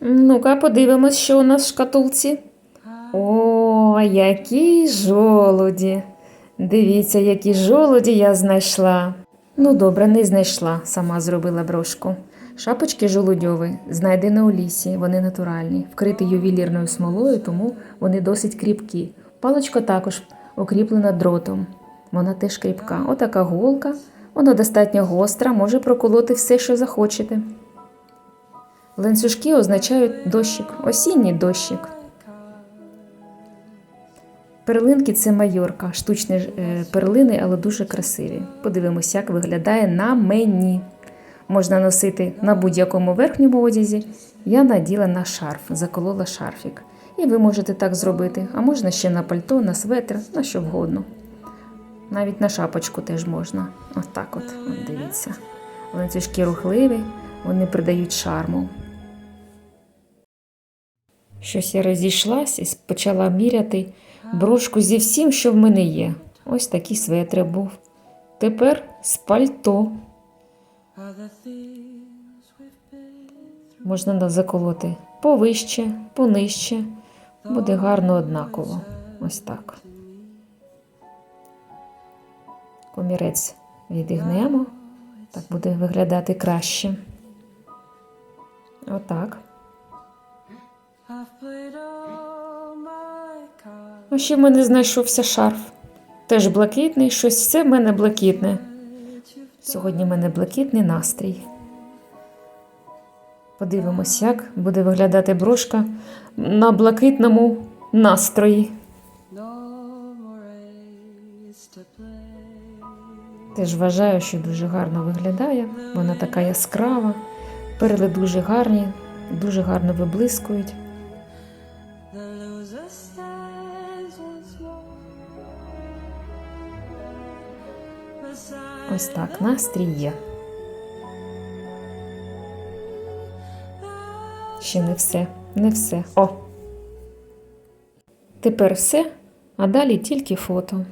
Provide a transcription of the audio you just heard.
Ну-ка, подивимось, що у нас в шкатулці. О, які жолуді. Дивіться, які жолуді я знайшла. Ну, добре, не знайшла, сама зробила брошку. Шапочки жолудьові, знайдені у лісі, вони натуральні, вкриті ювелірною смолою, тому вони досить кріпкі. Паличка також окріплена дротом. Вона теж кріпка. Отака голка, вона достатньо гостра, може проколоти все, що захочете. Ланцюжки означають дощик, осінній дощик. Перлинки це майорка, штучні е, перлини, але дуже красиві. Подивимося, як виглядає на мені. Можна носити на будь-якому верхньому одязі. Я наділа на шарф, заколола шарфік. І ви можете так зробити, а можна ще на пальто, на светр, на що вгодно. Навіть на шапочку теж можна. Ось так от, от дивіться. Ланцюжки рухливі, вони придають шарму. Щось я розійшлась і почала міряти брошку зі всім, що в мене є. Ось такий светр був. Тепер з пальто. Можна заколоти повище, понижче. Буде гарно однаково. Ось так. Комірець відігнемо. Так буде виглядати краще. Отак. А ще в мене знайшовся шарф. Теж блакитний, щось все в мене блакитне. Сьогодні в мене блакитний настрій. Подивимось, як буде виглядати брошка на блакитному настрої. Теж вважаю, що дуже гарно виглядає. Вона така яскрава, перли дуже гарні, дуже гарно виблискують. Ось так, настрій є. Ще не все, не все. О! Тепер все, а далі тільки фото.